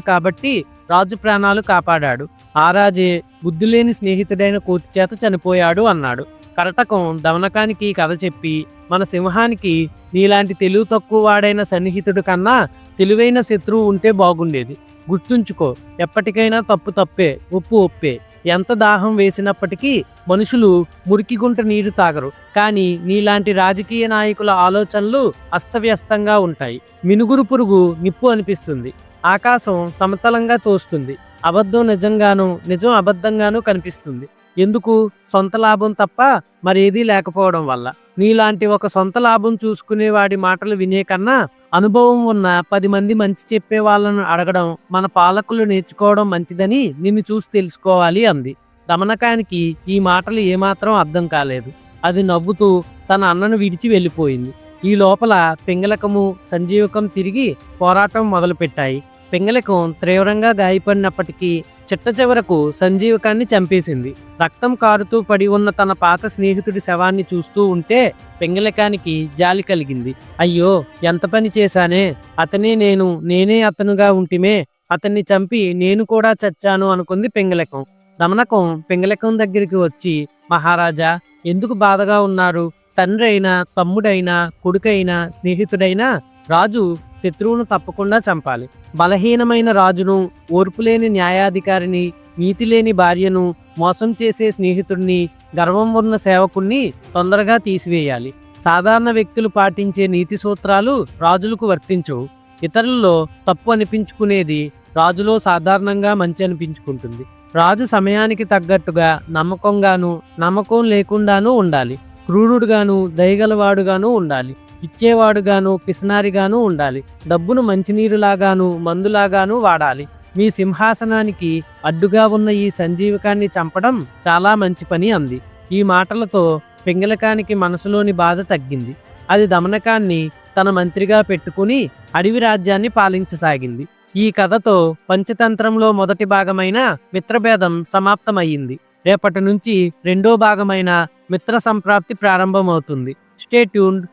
కాబట్టి రాజు ప్రాణాలు కాపాడాడు. ఆరాజే బుద్ధిలేని స్నేహితుడైన కోతి చేత చనిపోయాడు అన్నాడు. కరటకం దమనకానికి కథ చెప్పి మన సింహానికి నీలాంటి తెలివి తక్కువ వాడైన సన్నిహితుడు కన్నా తెలివైన శత్రువు ఉంటే బాగుండేది. గుర్తుంచుకో ఎప్పటికైనా తప్పు తప్పే ఒప్పు ఒప్పే. ఎంత దాహం వేసినప్పటికీ మనుషులు మురికిగుంట నీరు తాగరు. కానీ నీలాంటి రాజకీయ నాయకుల ఆలోచనలు అస్తవ్యస్తంగా ఉంటాయి. మినుగురు పురుగు నిప్పు అనిపిస్తుంది. ఆకాశం సమతలంగా తోస్తుంది. అబద్ధం నిజంగాను నిజం అబద్ధంగాను కనిపిస్తుంది. ఎందుకు? సొంత లాభం తప్ప మరేదీ లేకపోవడం వల్ల. నీలాంటి ఒక సొంత లాభం చూసుకునే వాడి మాటలు వినే కన్నా అనుభవం ఉన్న పది మంది మంచి చెప్పే వాళ్ళను అడగడం మన పాలకులు నేర్చుకోవడం మంచిదని నిన్ను చూసి తెలుసుకోవాలి అంది. దమనకానికి ఈ మాటలు ఏమాత్రం అర్థం కాలేదు. అది నవ్వుతూ తన అన్నను విడిచి వెళ్ళిపోయింది. ఈ లోపల పింగళకము సంజీవకం తిరిగి పోరాటం మొదలుపెట్టాయి. పింగళకం తీవ్రంగా గాయపడినప్పటికీ చిట్ట చివరకు సంజీవకాన్ని చంపేసింది. రక్తం కారుతూ పడి ఉన్న తన పాత స్నేహితుడి శవాన్ని చూస్తూ ఉంటే పింగళకానికి జాలి కలిగింది. అయ్యో ఎంత పని చేశానే? అతనే నేను నేనే అతనుగా ఉంటిమే. అతన్ని చంపి నేను కూడా చచ్చాను అనుకుంది పింగళకం. రమణకం పింగళకం దగ్గరికి వచ్చి మహారాజా ఎందుకు బాధగా ఉన్నారు? తండ్రి అయినా తమ్ముడైనా కొడుకైనా స్నేహితుడైనా రాజు శత్రువును తప్పకుండా చంపాలి. బలహీనమైన రాజును ఓర్పులేని న్యాయాధికారిని నీతి లేని భార్యను మోసం చేసే స్నేహితుడిని గర్వం ఉన్న సేవకుణ్ణి తొందరగా తీసివేయాలి. సాధారణ వ్యక్తులు పాటించే నీతి సూత్రాలు రాజులకు వర్తించవు ఇతరుల్లో తప్పు అనిపించుకునేది రాజులో సాధారణంగా మంచి అనిపించుకుంటుంది. రాజు సమయానికి తగ్గట్టుగా నమ్మకంగాను నమ్మకం లేకుండానూ ఉండాలి. క్రూరుడుగాను దయగలవాడుగాను ఉండాలి. ఇచ్చేవాడుగాను పిసినారిగాను ఉండాలి. డబ్బును మంచినీరులాగాను మందులాగాను వాడాలి. మీ సింహాసనానికి అడ్డుగా ఉన్న ఈ సంజీవకాన్ని చంపడం చాలా మంచి పని అంది. ఈ మాటలతో పింగళకానికి మనసులోని బాధ తగ్గింది. అది దమనకాన్ని తన మంత్రిగా పెట్టుకుని అడవి రాజ్యాన్ని పాలించసాగింది. ఈ కథతో పంచతంత్రంలో మొదటి భాగమైన మిత్రభేదం సమాప్తమయ్యింది. రేపటి నుంచి రెండో భాగమైన మిత్ర సంప్రాప్తి ప్రారంభమవుతుంది. Stay tuned.